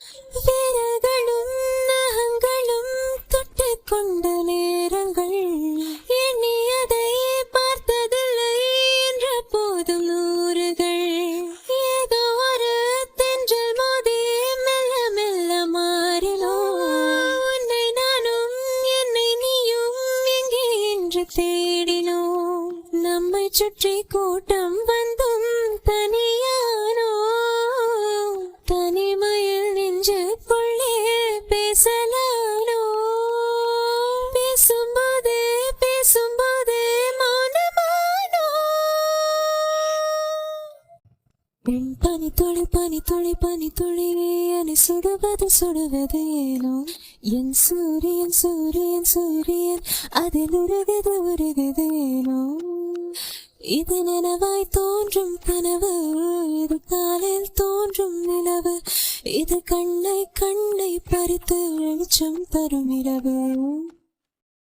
விரல்களும் நகங்களும் தொட்டுக் கொண்ட நேரங்கள். எண்ணியதை பார்த்ததில்லை என்ற போதும் நூறுகள். ஏதோ ஒரு தென்றல் மோதி மெல்ல மெல்ல மாறினோ உன்னை நானும் என்னை நீயும் எங்கே என்று நம்மை சுற்றி கூட்டம் வந்தும் தனியானோ. தனி நெஞ்சுக்குள்ளே பேசலானோ? பேசும்போது பேசும்போது மௌனமானோ? உன் பனி துளி பனி துளி பனி துளி என்னை சுடுவது ஏனோ? என் சூரியன் சூரியன் சூரியன் அதில் உருகுது ஏனோ? இது நினைவாய் தோன்றும் கனவு இது காலில் தோன்றும் நிலவு. இது கண்ணை கண்ணை பறித்து வெளிச்சம் தரும் இரவு.